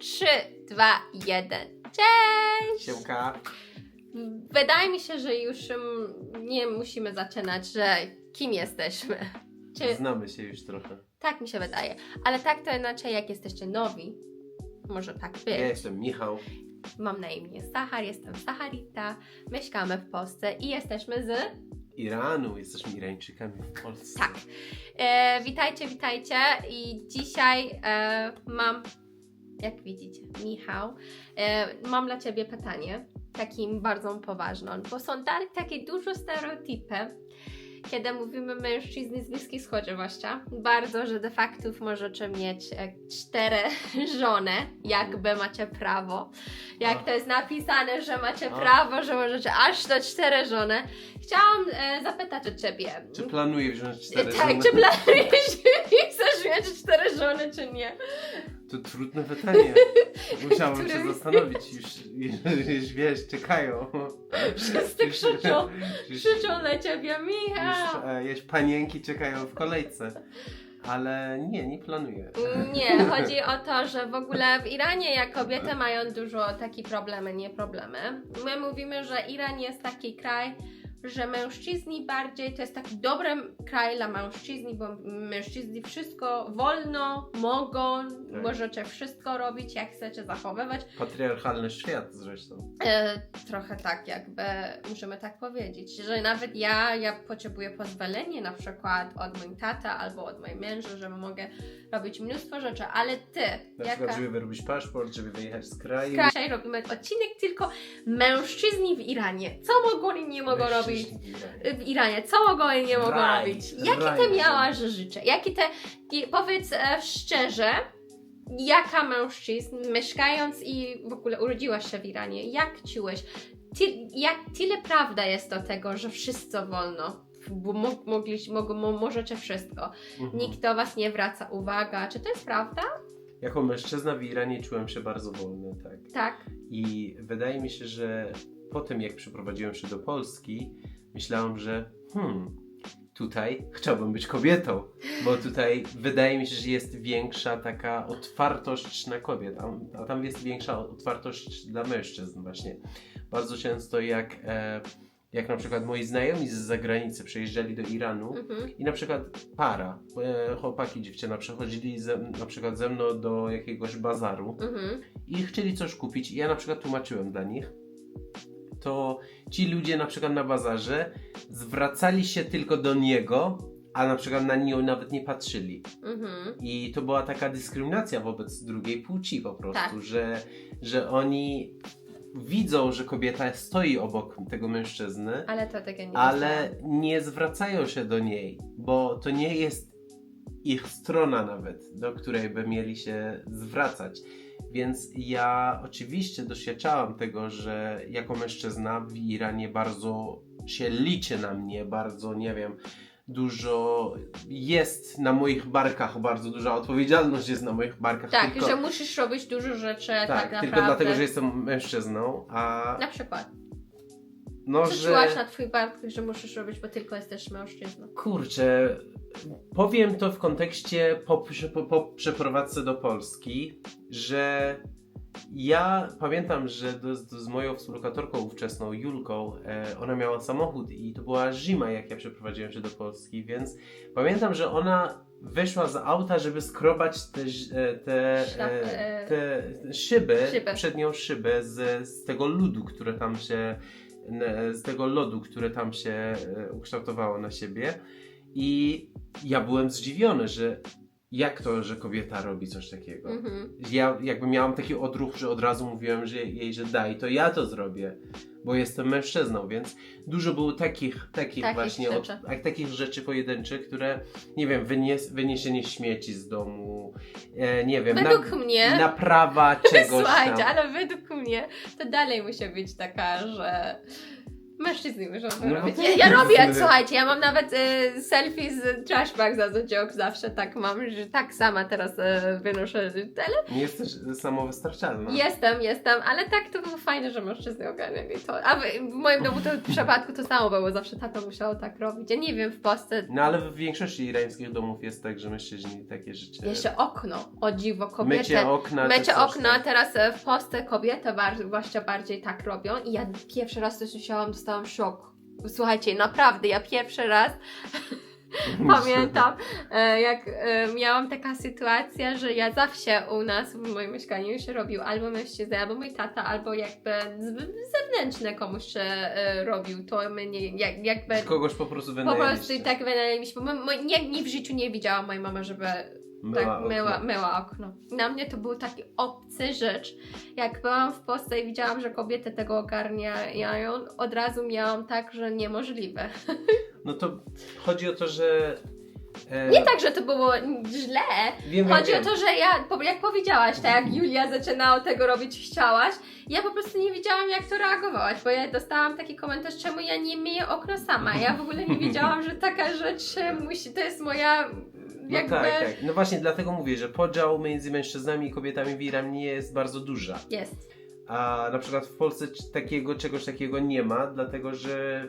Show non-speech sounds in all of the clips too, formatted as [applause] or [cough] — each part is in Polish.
3, 2, 1. Cześć! Siemka. Wydaje mi się, że już mm, nie musimy zaczynać, że kim jesteśmy. Czy... Znamy się już trochę. Tak mi się wydaje. Ale tak to inaczej, jak jesteście nowi, może tak być. Ja jestem Michał. Mam na imię Sahar, jestem Saharita, mieszkamy w Polsce i jesteśmy z... Iranu. Jesteśmy Irańczykami w Polsce. Tak. E, witajcie, witajcie i dzisiaj e, mam, jak widzicie, Michał, e, mam dla Ciebie pytanie, takim bardzo poważną, bo są tak, takie dużo stereotypy, kiedy mówimy mężczyzny z Bliskiej Wschodzie zwłaszcza, bardzo, że de facto możecie mieć e, cztery [laughs] żony, jakby macie prawo. Jak to jest napisane, że macie prawo, że możecie aż do cztery żony. Chciałam e, zapytać o Ciebie. Czy planuję wziąć cztery tak, żony? czy planujesz, chcesz mieć cztery żony, czy nie? To trudne pytanie. [laughs] Musiałbym się zastanowić. Już, już wiesz, czekają. Wszyscy Już- krzyczą, już- krzyczą na Ciebie, Już, Michał! e, już panienki czekają w kolejce. Ale nie, nie planuję. Nie, chodzi o to, że w ogóle w Iranie jak kobiety mają dużo takich problemy, nie problemy. My mówimy, że Iran jest taki kraj, że mężczyźni bardziej, to jest taki dobry kraj dla mężczyzn, bo mężczyźni wszystko wolno, mogą, Tak. możecie wszystko robić, jak chcecie zachowywać. Patriarchalny świat zresztą. E, trochę tak, jakby możemy tak powiedzieć, że nawet ja, ja potrzebuję pozwolenia na przykład od mojego tata albo od mojego męża, że mogę robić mnóstwo rzeczy, ale ty, Na jaka... przykład, żeby wyrobić paszport, żeby wyjechać z kraju. Dzisiaj robimy odcinek tylko mężczyźni w Iranie. Co mogą i nie mogą robić Mężczyźni Iranie. w Iranie? Co mogą i nie mogą Raj, robić? Jakie ty miałaś życzę? Jakie te, powiedz e, szczerze, jaka mężczyzn, mieszkając i w ogóle urodziłaś się w Iranie, jak czułeś? Ty, jak tyle prawda jest do tego, że wszystko wolno, bo mo, mogliś, mogą, mo, możecie wszystko. Mhm. Nikt do was nie wraca uwaga. Czy to jest prawda? Jako mężczyzna w Iranie czułem się bardzo wolny, tak. Tak. I wydaje mi się, że po tym jak przeprowadziłem się do Polski, myślałem, że hmm, tutaj chciałbym być kobietą, bo tutaj wydaje mi się, że jest większa taka otwartość na kobiet, a, a tam jest większa otwartość dla mężczyzn właśnie. Bardzo często jak, e, jak na przykład moi znajomi z zagranicy przyjeżdżali do Iranu, Mhm. i na przykład para, e, chłopaki, dziewczyna przechodzili ze, na przykład ze mną do jakiegoś bazaru Mhm. i chcieli coś kupić i ja na przykład tłumaczyłem dla nich, to ci ludzie na przykład na bazarze zwracali się tylko do niego, a na przykład na nią nawet nie patrzyli. Mhm. I to była taka dyskryminacja wobec drugiej płci po prostu, Tak. że, że oni widzą, że kobieta stoi obok tego mężczyzny, Ale nie ale nie zwracają się do niej, bo to nie jest ich strona nawet, do której by mieli się zwracać. Więc ja oczywiście doświadczałam tego, że jako mężczyzna w Iranie bardzo się liczy na mnie, bardzo nie wiem, dużo jest na moich barkach, bardzo duża odpowiedzialność jest na moich barkach. Tak, tylko, że musisz robić dużo rzeczy tak, tak, naprawdę. tylko dlatego, że jestem mężczyzną, a Na przykład. No, Co że... na twój bark, że musisz robić, bo tylko jesteś mężczyzną? Kurczę, powiem to w kontekście po, po, po przeprowadzce do Polski, że ja pamiętam, że do, do, z moją współlokatorką ówczesną, Julką, e, ona miała samochód i to była zima, jak ja przeprowadziłem się do Polski, więc pamiętam, że ona wyszła z auta, żeby skrobać te, e, te, e, e, te szyby, szybę. przednią szybę z, z tego ludu, które tam się z tego lodu, które tam się e, ukształtowało na siebie. I ja byłem zdziwiony, że jak to, że kobieta robi coś takiego. Mhm. Ja jakby miałam taki odruch, że od razu mówiłem że jej, że daj, to ja to zrobię, bo jestem mężczyzną, więc dużo było takich, takich, Takich właśnie rzeczy. Od, tak- takich rzeczy pojedynczych, które, nie wiem, wynies, wyniesienie śmieci z domu, e, nie wiem, Według na, mnie, naprawa czegoś [laughs] słuchajcie, tam. ale według mnie to dalej musi być taka, że Mężczyzny muszą to No, robić. to Ja, ja robię, słuchajcie, ja mam nawet e, selfie z trash bags za joke, zawsze tak mam, że tak sama teraz e, wynoszę tele. Nie jesteś samowystarczalna. Jestem, jestem, ale tak to było fajne, że mężczyzny ogarniali to. A w, w moim domu to w przypadku to samo było, zawsze tata musiał tak robić. Ja nie wiem, w Polsce No ale w większości irańskich domów jest tak, że mężczyźni takie rzeczy... jeszcze okno, o dziwo, kobiety. Mycie okna. czy Mycie coś okna, tam. teraz e, w Polsce kobiety bar- zwłaszcza bardziej tak robią i ja pierwszy raz to słyszałam, dostałam szok. Słuchajcie, naprawdę, ja pierwszy raz [laughs] pamiętam, e, jak e, miałam taka sytuacja, że ja zawsze u nas w moim mieszkaniu się robił albo mężczyzna, albo mój tata, albo jakby zewnętrzne komuś e, robił, to my nie, jak, jakby kogoś po prostu po wynajęliście. prostu tak wynajęliśmy, nie, nie w życiu nie widziała moja mama, żeby Myła tak okno. myła, myła okno. Na mnie to był taki obcy rzecz. Jak byłam w Polsce i widziałam, że kobiety tego ogarniają, od razu miałam tak, że niemożliwe. [laughs] No to chodzi o to, że... E, Nie tak, że to było źle. wiem, Chodzi wiem, o to, że ja, jak powiedziałaś, tak jak Julia zaczynała tego robić, chciałaś, ja po prostu nie wiedziałam, jak to reagowałaś, bo ja dostałam taki komentarz, czemu ja nie myję okno sama. Ja w ogóle nie [laughs] wiedziałam, że taka rzecz musi, to jest moja No jakby... tak, tak. No właśnie dlatego mówię, że podział między mężczyznami i kobietami w Iranie jest bardzo duża. Jest. A na przykład w Polsce takiego, czegoś takiego nie ma, dlatego że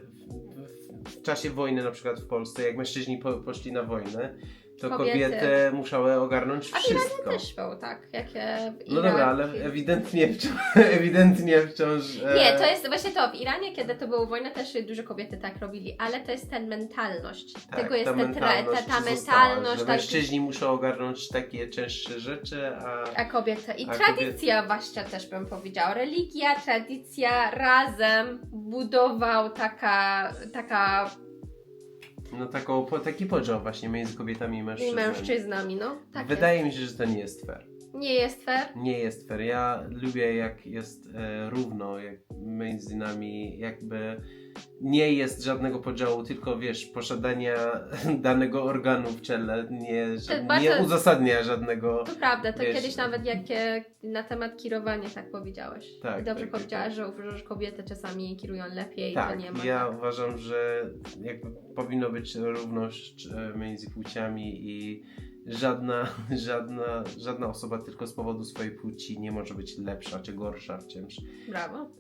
w, czasie wojny na przykład w Polsce, jak mężczyźni po, poszli na wojnę, to Kobiety. kobiety musiały ogarnąć A wszystko. Też był, tak. Jakie No dobra, ale ewidentnie wciąż, [laughs] ewidentnie wciąż e, Nie, to jest właśnie to. W Iranie, kiedy to była wojna, też dużo kobiety tak robili, ale to jest ten mentalność. tak, Tego jest ta mentalność, ta, ta została, mentalność, że tak, mężczyźni muszą ogarnąć takie cięższe rzeczy, a a kobieta. I A tradycja właśnie też bym powiedziała. Religia, tradycja razem budował taka, taka no taką, po, taki podział właśnie między kobietami i i mężczyznami. mężczyznami, no. Tak Wydaje mi się, że to nie jest fair. Nie jest fair. Nie jest fair. Ja lubię jak jest e, równo, jak między nami jakby nie jest żadnego podziału, tylko wiesz, posiadania [laughs] danego organu w ciele nie, że, To bardzo- nie uzasadnia żadnego. To prawda, to Wiesz- kiedyś nawet jak e, na temat kierowania tak powiedziałeś. Tak, I dobrze tak, tak, powiedziałaś, że uważasz, że kobiety czasami kierują lepiej, to Tak, nie ma. ja uważam, że jakby powinno być równość e, między płciami i żadna, [laughs] żadna, żadna osoba tylko z powodu swojej płci nie może być lepsza czy gorsza w czymś. Brawo. [laughs]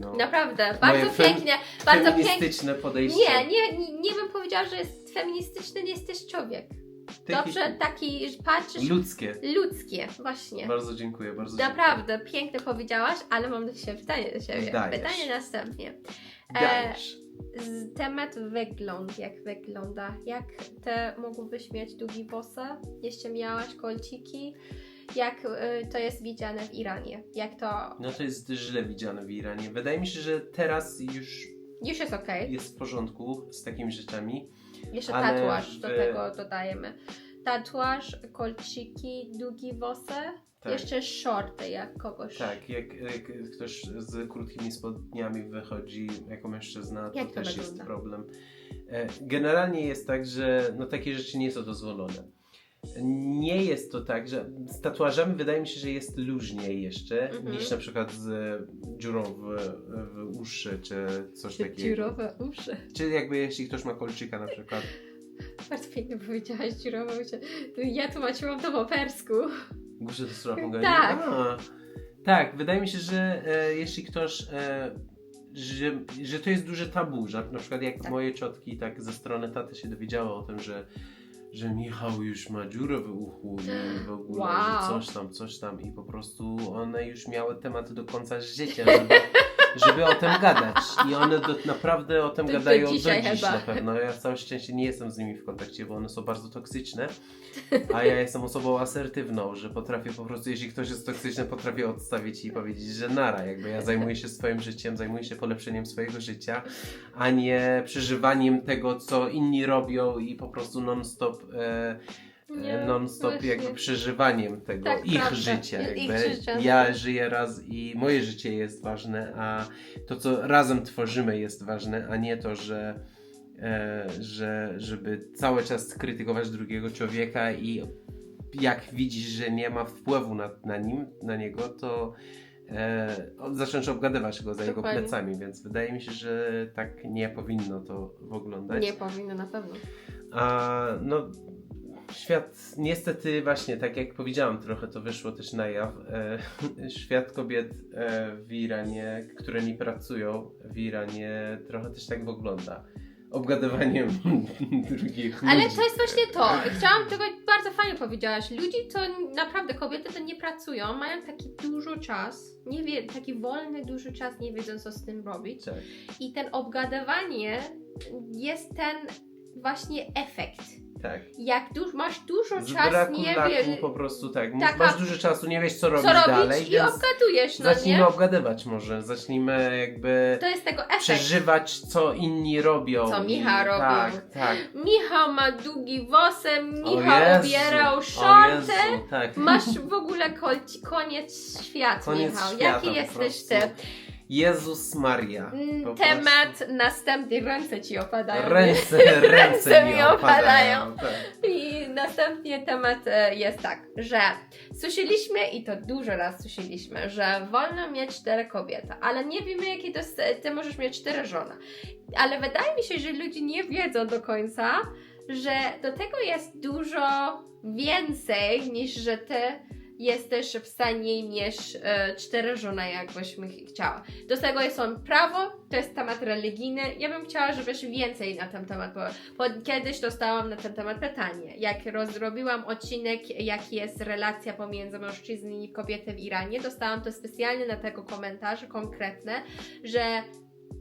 No. Naprawdę, bardzo Moje fem- pięknie, bardzo pięknie. Feministyczne podejście. Nie, nie, nie, nie bym powiedziała, że jest feministyczny, nie jesteś człowiek. Taki- Dobrze, taki że patrzysz Ludzkie. ludzkie, właśnie. Bardzo dziękuję, bardzo Naprawdę, pięknie powiedziałaś, ale mam do siebie pytanie do siebie. Dajesz. Pytanie następnie. dziękuję. Dajesz. Temat wygląd, jak wygląda? Jak te mogłybyś mieć długi włosy? Jeszcze miałaś kolciki? Jak y, to jest widziane w Iranie? Jak to... No to jest źle widziane w Iranie. Wydaje mi się, że teraz już Już jest okej. jest w porządku z takimi rzeczami. Jeszcze Ale tatuaż do tego dodajemy. Tatuaż, kolczyki, długi włosy, Tak. jeszcze shorty jak kogoś. Tak, jak, jak ktoś z krótkimi spodniami wychodzi jako mężczyzna, to Jak to też jest problem. E, Generalnie jest tak, że no, takie rzeczy nie są dozwolone. Nie jest to tak, że z tatuażami wydaje mi się, że jest luźniej jeszcze Mhm. niż na przykład z dziurą w, w uszy czy coś takiego. Dziurowe uszy. Czy jakby jeśli ktoś ma kolczyka na przykład. Bardzo pięknie powiedziałaś dziurowe uszy. Ja tłumaczyłam to po persku. Górze to słowa pongani? Tak. A, tak, wydaje mi się, że e, jeśli ktoś. E, że, że to jest duże tabu, że na przykład jak Tak. moje ciotki tak ze strony taty się dowiedziały o tym, że, że Michał już ma dziurę w uchu i w ogóle, Wow. że coś tam, coś tam i po prostu one już miały temat do końca życia, żeby, [laughs] żeby o tym gadać i one do, naprawdę o tym gadają do dziś chyba. na pewno. Ja całe szczęście nie jestem z nimi w kontakcie, bo one są bardzo toksyczne, a ja jestem osobą asertywną, że potrafię po prostu, jeśli ktoś jest toksyczny, potrafię odstawić i powiedzieć, że nara, jakby ja zajmuję się swoim życiem, zajmuję się polepszeniem swojego życia, a nie przeżywaniem tego, co inni robią i po prostu non-stop e, Nie, e, non-stop właśnie. jakby przeżywaniem tego Tak, ich prawda. życia. Ich Jakby. życia. Ja żyję raz i moje życie jest ważne, a to, co razem tworzymy jest ważne, a nie to, że e, że, żeby cały czas krytykować drugiego człowieka i jak widzisz, że nie ma wpływu na, na nim, na niego, to e, zacząć obgadywać go za jego Dokładnie. plecami, więc wydaje mi się, że tak nie powinno to wyglądać. Nie powinno na pewno. A no, świat niestety właśnie, tak jak powiedziałam, trochę to wyszło też na jaw. E, świat kobiet e, w Iranie, które nie pracują w Iranie, trochę też tak wygląda. Obgadywaniem [laughs] drugich Ale ludzi. to jest właśnie to. Chciałam tego, bardzo fajnie powiedziałaś. Ludzi to naprawdę, kobiety to nie pracują, mają taki dużo czas, nie wie, taki wolny, duży czas, nie wiedzą co z tym robić. Tak. I ten obgadywanie jest ten właśnie efekt. Tak. Jak masz dużo Z czasu, braku nie laku wiesz, po prostu tak. Taka- Masz dużo czasu, nie wiesz co robić, co robić dalej, i więc obgadujesz, no zacznijmy nie? obgadywać może. Zacznijmy jakby To jest tego efekt. przeżywać co inni robią. Co I- Michał robił. Tak, tak. Michał ma długi włosem, O Michał Jezu, ubierał o. Jezu, tak. Masz w ogóle kolci, koniec świata, Koniec Michał. świata Jaki po jesteś ty? Jezus Maria. Mm, Po Temat następny, ręce ci opadają. [laughs] Ręce, Ręce ręce mi opadają. opadają. Tak. I następnie temat e, jest tak, że słyszeliśmy i to dużo raz słyszeliśmy, że wolno mieć cztery kobiety, ale nie wiemy jakie to jest, ty możesz mieć cztery żony. Ale wydaje mi się, że ludzie nie wiedzą do końca, że do tego jest dużo więcej niż że ty jesteś w stanie mieć e, cztery żony, jakbyśmy ch- chciała. Do tego jest on prawo, to jest temat religijny. Ja bym chciała, żebyś więcej na ten temat, bo kiedyś dostałam na ten temat pytanie. Jak rozrobiłam odcinek, jaki jest relacja pomiędzy mężczyzną i kobietą w Iranie, dostałam to specjalnie na tego komentarze konkretne, że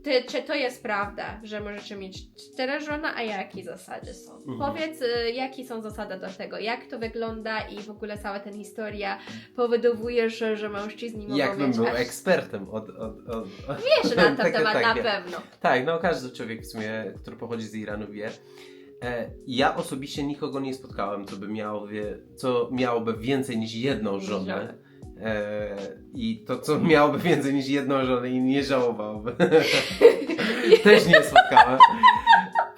ty, czy to jest prawda, że możecie mieć cztery żony, a jakie zasady są? Mhm. Powiedz, y, jakie są zasady do tego, jak to wygląda i w ogóle cała ta historia powodowuje, że, że mężczyźni mogą Jakbym mieć był aż... ekspertem od... od, od, od... Wiesz na [laughs] ten Tak, temat tak, na pewno. Tak, no każdy człowiek w sumie, który pochodzi z Iranu wie. E, ja osobiście nikogo nie spotkałem, co by miało, wie, co miałoby więcej niż jedną żonę. E, I to, co miałoby więcej niż jedną żonę i nie żałowałby. [laughs] Też nie spotkałem.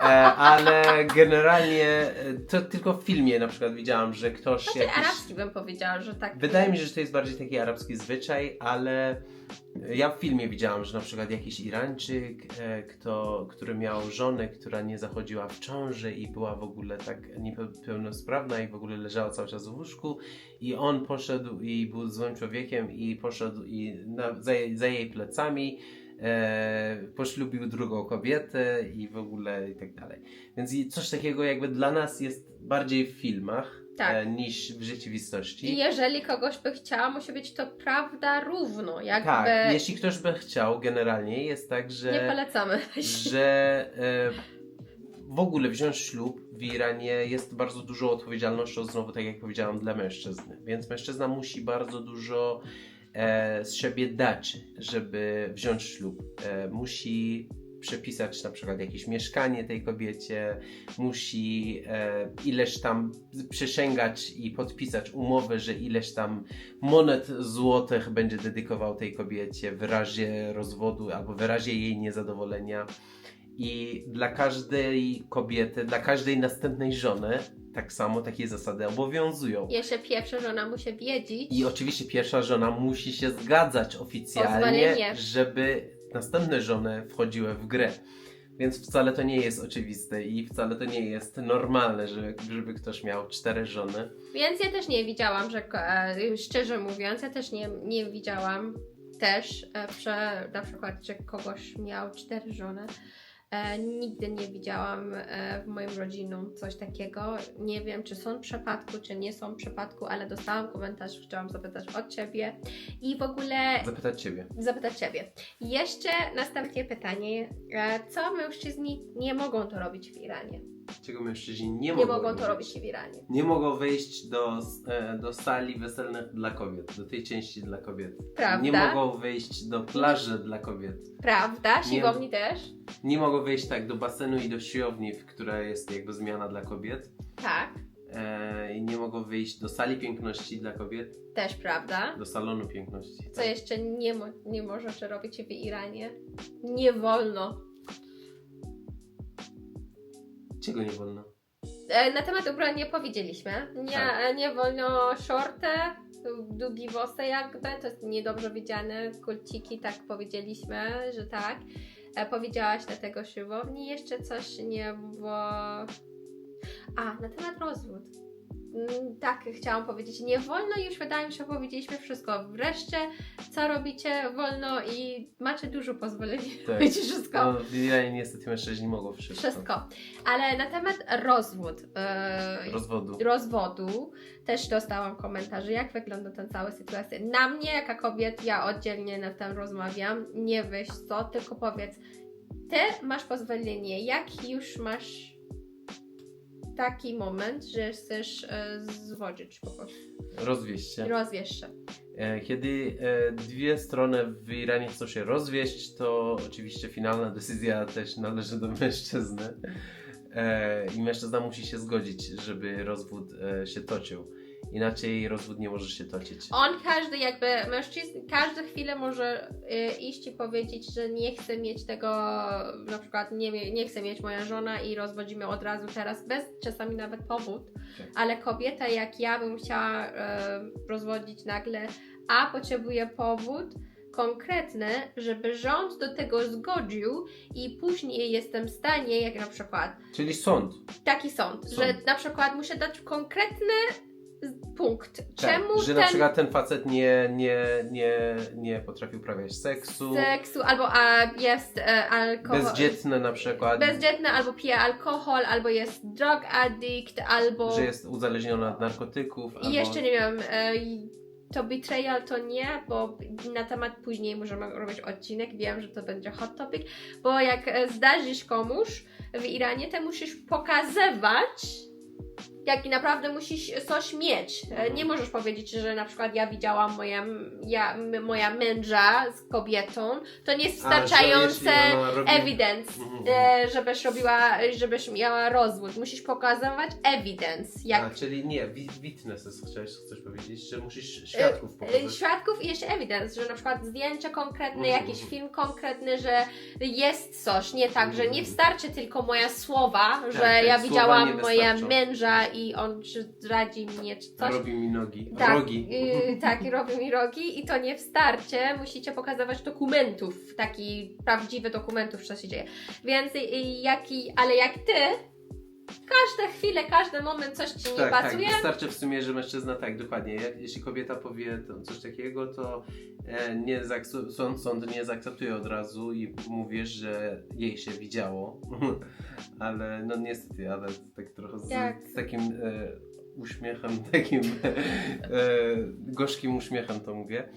E, ale generalnie e, to tylko w filmie na przykład widziałam, że ktoś Znaczy jakiś... arabski bym powiedziała, że tak. Wydaje mi się, że to jest bardziej taki arabski zwyczaj, ale ja w filmie widziałam, że na przykład jakiś Irańczyk, e, kto, który miał żonę, która nie zachodziła w ciąży i była w ogóle tak niepełnosprawna i w ogóle leżała cały czas w łóżku i on poszedł i był złym człowiekiem i poszedł i na, za, za jej plecami e, poślubił drugą kobietę i w ogóle i tak dalej. Więc i coś takiego jakby dla nas jest bardziej w filmach Tak. e, niż w rzeczywistości. I jeżeli kogoś by chciała, musi być to prawda równo. Jakby Tak, jeśli ktoś by chciał, generalnie jest tak, nie że, polecamy. że e, w ogóle wziąć ślub w Iranie jest bardzo dużo odpowiedzialnością, znowu tak jak powiedziałam, dla mężczyzny. Więc mężczyzna musi bardzo dużo e, z siebie dać, żeby wziąć ślub. E, musi przepisać na przykład jakieś mieszkanie tej kobiecie, musi e, ileś tam przysięgać i podpisać umowę, że ileś tam monet złotych będzie dedykował tej kobiecie w razie rozwodu albo w razie jej niezadowolenia. I dla każdej kobiety, dla każdej następnej żony tak samo takie zasady obowiązują. Jeszcze pierwsza żona musi wiedzieć. I oczywiście pierwsza żona musi się zgadzać oficjalnie, żeby następne żony wchodziły w grę. Więc wcale to nie jest oczywiste i wcale to nie jest normalne, żeby, żeby ktoś miał cztery żony. Więc ja też nie widziałam, że e, szczerze mówiąc, ja też nie, nie widziałam też, e, że na przykład, że kogoś miał cztery żony. E, nigdy nie widziałam e, w moim rodzinie coś takiego. Nie wiem, czy są przypadku, czy nie są przypadku, ale dostałam komentarz, chciałam zapytać od Ciebie i w ogóle Zapytać ciebie. zapytać Ciebie. Jeszcze następnie pytanie, e, co mężczyźni nie mogą to robić w Iranie? Czego mężczyźni nie, Nie mogą, mogą to robić w Iranie. Nie mogą wejść do, e, do sali weselnych dla kobiet, do tej części dla kobiet. Prawda? Nie mogą wejść do plaży dla kobiet. Prawda? Nie- Siłowni też? Nie mogą wejść tak do basenu i do siłowni, w która jest jakby zmiana dla kobiet. Tak, E, I nie mogą wyjść do sali piękności dla kobiet, też prawda. do salonu piękności. Co jeszcze nie, mo- nie możesz robić w Iranie? Nie wolno. Czego nie wolno? E, na temat ubrań nie powiedzieliśmy. Nie, Tak. e, nie wolno shorty, długi włosy jakby, to jest niedobrze widziane, kulciki, tak powiedzieliśmy, że tak. E, powiedziałaś na tego siłowni, jeszcze coś nie było... A, na temat rozwód. Mm, Tak, chciałam powiedzieć, nie wolno już wydaje mi się, powiedzieliśmy wszystko. Wreszcie, co robicie wolno i macie dużo pozwolenia [laughs] Tak. robić wszystko. No, Iranie niestety mężczyźni mogą wszystko. Wszystko. Ale na temat rozwód, e, Rozwodu. rozwodu też dostałam komentarze, jak wygląda ta cała sytuacja. Na mnie, jaka kobieta, ja oddzielnie na tym rozmawiam, nie wiesz co, tylko powiedz, ty masz pozwolenie, jak już masz taki moment, że chcesz e, zwodzić po prostu, Rozwieść się. rozwiesz się. E, Kiedy e, dwie strony w Iranie chcą się rozwieść, to oczywiście finalna decyzja też należy do mężczyzny. E, I mężczyzna musi się zgodzić, żeby rozwód e, się toczył. Inaczej rozwód nie może się toczyć. On każdy jakby, mężczyzna, każdą chwilę może y, iść i powiedzieć, że nie chce mieć tego, na przykład nie, nie chce mieć moja żona i rozwodzimy od razu teraz, bez czasami nawet powód, Tak. ale kobieta jak ja bym chciała y, rozwodzić nagle, a potrzebuje powód konkretny, żeby rząd do tego zgodził i później jestem w stanie, jak na przykład Czyli sąd. taki sąd, Sąd. że na przykład muszę dać konkretny punkt, Tak, czemu że ten na przykład ten facet nie, nie, nie, nie potrafi uprawiać seksu. seksu, albo a, jest e, alkohol. Bezdzietny na przykład. Bezdzietny, albo pije alkohol, albo jest drug addict, albo. Że jest uzależniony od narkotyków. I albo... jeszcze nie wiem, e, to betrayal to nie, bo na temat później możemy robić odcinek. Wiem, że to będzie hot topic, bo jak e, zdarzysz komuś w Iranie, to musisz pokazywać. Jak naprawdę musisz coś mieć. E, Nie możesz powiedzieć, że na przykład ja widziałam moja, ja, moja męża z kobietą. To nie jest wystarczające robi- evidence, Mhm. e, żebyś robiła, żebyś miała rozwód. Musisz pokazywać evidence. Jak A, czyli nie, wi- witnesses chciałeś chcesz powiedzieć, że musisz świadków E, pokazać. Świadków i jeszcze evidence, że na przykład zdjęcie konkretne, Mhm. jakiś film konkretny, że jest coś, nie tak, że nie wystarczy tylko moja słowa, że tak, ja słowa widziałam moja wystarczą. Męża i on zdradzi mnie czy coś. Robi mi nogi. Tak, Rogi. y, tak, robi mi rogi i to nie wystarczy. Musicie pokazywać dokumentów, taki prawdziwy dokumentów, co się dzieje. Więc y, jaki, ale jak ty, każde chwilę, każdy moment coś ci nie tak, tak, pasuje, wystarczy w sumie, że mężczyzna, tak, dokładnie. Jeśli kobieta powie coś takiego, to e, nie sąd, sąd nie zaakceptuje od razu i mówisz, że jej się widziało. [laughs] ale no niestety, ale tak trochę z, Tak. z takim e, uśmiechem, [laughs] takim e, gorzkim uśmiechem to mówię.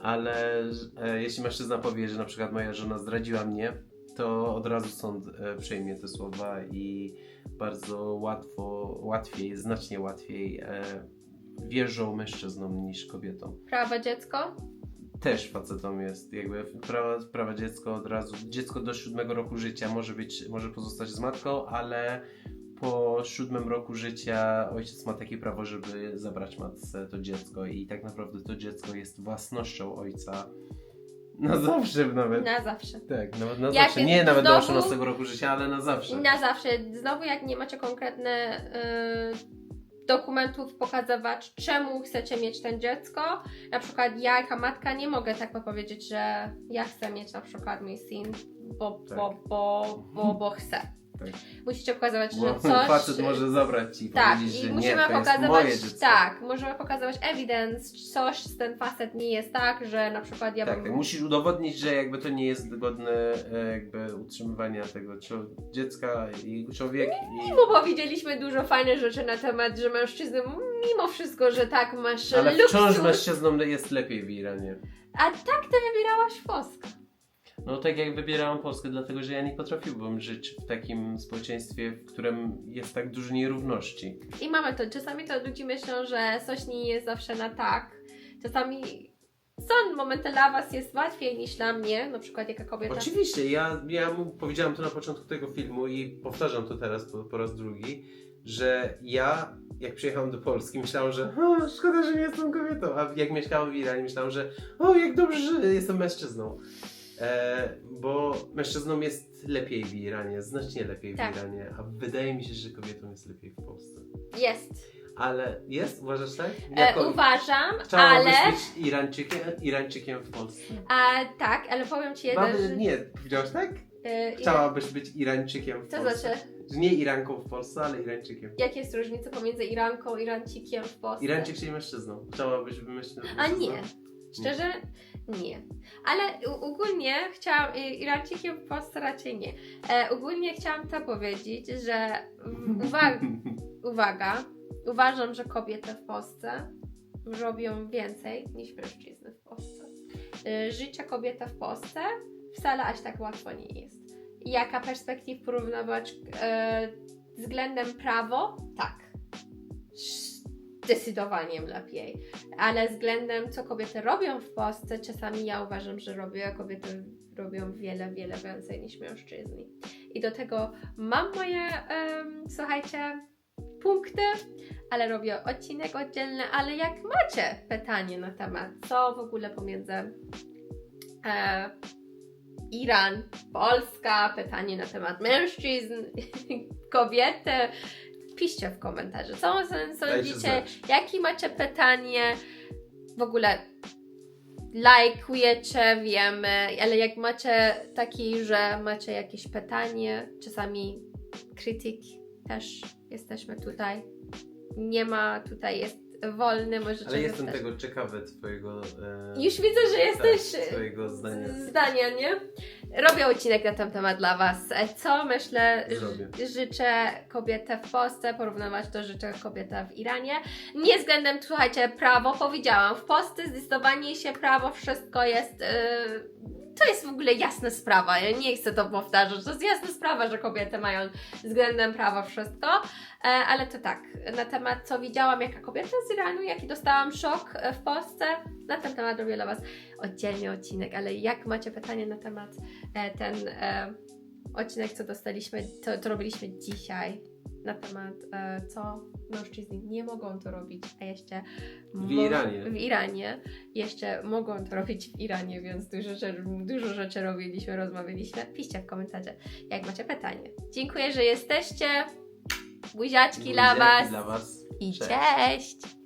Ale e, jeśli mężczyzna powie, że na przykład moja żona zdradziła mnie, to od razu sąd e, przyjmie te słowa i bardzo łatwo, łatwiej, znacznie łatwiej e, wierzą mężczyznom niż kobietom. prawa dziecko, Też facetom jest, jakby prawa, prawa dziecko od razu, dziecko do siódmego roku życia może być, może pozostać z matką, ale po siódmym roku życia ojciec ma takie prawo, żeby zabrać matce to dziecko i tak naprawdę to dziecko jest własnością ojca na zawsze nawet. na zawsze. Tak, nawet na Jak zawsze. Nie nawet do znowu- 18 roku życia, ale na zawsze. Na zawsze. Znowu, jak nie macie konkretne y, dokumentów pokazywać, czemu chcecie mieć ten dziecko. Na przykład ja, jako matka, nie mogę tak powiedzieć, że ja chcę mieć na przykład mój syn, bo, Tak. bo, bo, bo, bo chcę. Tak. Musicie pokazywać, że Bo coś. [laughs] facet może zabrać ci i tak, powiedzieć, i że musimy nie, to jest pokazywać, dziecko. tak, możemy pokazywać evidence, coś z ten facet nie jest tak, że na przykład ja Tak, bym tak, musisz udowodnić, że jakby to nie jest godne e, jakby utrzymywania tego dziecka i człowiek i... Bo powiedzieliśmy dużo fajnych rzeczy na temat, że mężczyzny, mimo wszystko, że tak, masz Ale luksus, wciąż mężczyznom jest lepiej w Iranie. A tak ty wybierałaś Polskę. No tak jak wybierałam Polskę, dlatego że ja nie potrafiłbym żyć w takim społeczeństwie, w którym jest tak dużo nierówności. I mamy to. Czasami to ludzie myślą, że coś nie jest zawsze na tak. Czasami są momenty dla was jest łatwiej niż dla mnie, na przykład jaka kobieta. Oczywiście, ja, ja mu powiedziałam to na początku tego filmu i powtarzam to teraz po, po raz drugi, że ja jak przyjechałem do Polski myślałem, że o, szkoda, że nie jestem kobietą, a jak mieszkałem w Iranie myślałem, że o, jak dobrze, że jestem mężczyzną. E, bo mężczyznom jest lepiej w Iranie, znacznie lepiej w Tak. Iranie, a wydaje mi się, że kobietom jest lepiej w Polsce. Jest. Ale jest? Uważasz tak? E, uważam, ale... być Irańczykiem, Irańczykiem w Polsce? A, tak, ale powiem Ci Mamy, że... nie, powiedziałaś tak? e, Chciałabyś być Irańczykiem w Co Polsce. znaczy? Że Nie Iranką w Polsce, ale Irańczykiem. Jaka jest różnica pomiędzy Iranką, Irancikiem w Polsce? Irańczyk czyli mężczyzną. Chciałabyś być mężczyzną? A nie. Szczerze? Nie. Ale u- ogólnie chciałam, y, Irańczykiem w Polsce raczej nie. E, ogólnie chciałam to powiedzieć, że uwaga, [laughs] uwaga, uważam, że kobiety w Polsce robią więcej niż mężczyzny w Polsce. Y, życie kobiety w Polsce wcale aż tak łatwo nie jest. Jaka perspektyw porównywać e, względem prawo? Tak. Zdecydowanie lepiej. Ale względem co kobiety robią w Polsce, czasami ja uważam, że robię, kobiety robią wiele, wiele więcej niż mężczyźni. I do tego mam moje, em, słuchajcie, punkty, ale robię odcinek oddzielny, ale jak macie pytanie na temat, co w ogóle pomiędzy e, Iran, Polska, pytanie na temat mężczyzn, [laughs] kobiety, piszcie w komentarzu, co Dajcie sądzicie, znać. jakie macie pytanie, w ogóle lajkujecie, wiemy, ale jak macie taki, że macie jakieś pytanie, czasami krytyk też jesteśmy tutaj. Nie ma, tutaj jest wolny, możecie Ale jestem zostać- tego ciekawy twojego... E, Już widzę, że jesteś tak, twojego zdania. zdania, nie? Robię odcinek na ten temat dla Was. E, Co myślę, życzę kobietę w Polsce, porównywać to życzę kobietę w Iranie. Nie względem, słuchajcie, prawo, powiedziałam, w Polsce zdecydowanie się prawo, wszystko jest... Yy, to jest w ogóle jasna sprawa, ja nie chcę to powtarzać, to jest jasna sprawa, że kobiety mają względem prawa wszystko, e, ale to tak, na temat co widziałam jaka kobieta z Iranu, jaki dostałam szok e, w Polsce, na ten temat robię dla Was oddzielny odcinek, ale jak macie pytanie na temat e, ten odcinek, co dostaliśmy, to, to robiliśmy dzisiaj, na temat e, co mężczyźni nie mogą to robić, a jeszcze W Iranie. w Iranie jeszcze mogą to robić w Iranie, więc dużo, rzeczy- dużo rzeczy robiliśmy, rozmawialiśmy. Piszcie w komentarze, jak macie pytanie. Dziękuję, że jesteście. Buziaczki dla Buziaki Was Dla was. i Cześć. cześć.